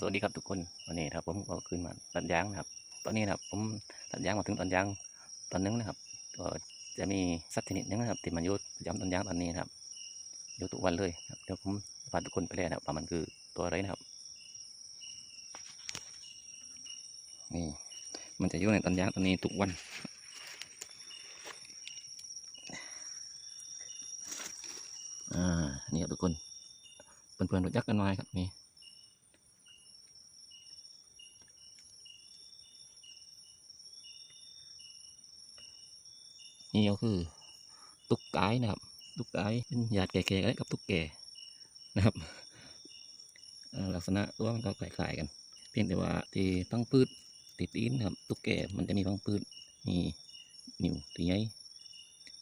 สวัสดีครับทุกคนวันนี้นะครับผมก็ขึ้นมาตัดยางนะครับ ตอนนี้นะครับผมตัดยางมาถึงตอนยางตอนนึงนะครับก็จะมีสัตว์ชนิดนึงนะครับที่มันยู่ประจำตอนยางตอนนี้นะครับยู่ทุกวันเลยครับเดี๋ยวผมพาทุกคนไปเลยนะครับว่ามันคือตัวอะไรนะครับ นี่มันจะยู่ในตอนยางตอนนี้ทุกวันอ่านี่ครับทุกคนเพื่อนๆรู้จักกันหน่อยครับนี่ นี่ก็คือ ตุ๊กไก่นะครับ ตุ๊กไก่เป็นญาติแก่ๆกันกับตุ๊กแก่นะครับลักษณะตัวมันก็คล้ายๆกัน เพียงแต่ว่าที่พังพืชติดตีนนะครับ ตุ๊กแก่มันจะมีพังพืชมีนิ้วที่ใหญ่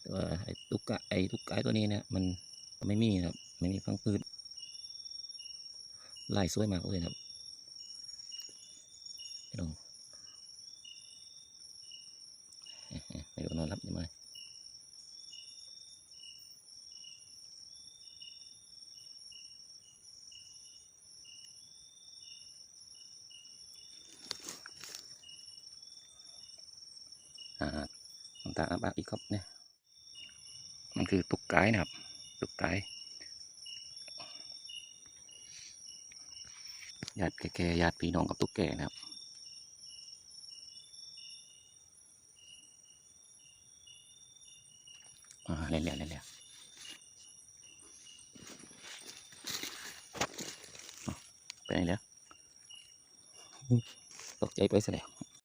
แต่ว่าไอ้ตุ๊กกะไอ้ตุ๊กไก่ตัวนี้เนี่ยมันไม่มีนะครับ ไม่มีพังพืชลายสวยมากเลยครับไปลองเอ๊ะๆไม่รู้ นอนรับยังไงอ่าน้ำตาลอับอีกครับเนี่ยมันคือตุกไก่นะครับ ตุกไก่ญาติแก่ๆญาติพี่น้องกับตุกแก่นะครับ อ่าเล่นๆเล่นๆเป็นไหนแล้วตกใจไปซะแล้ว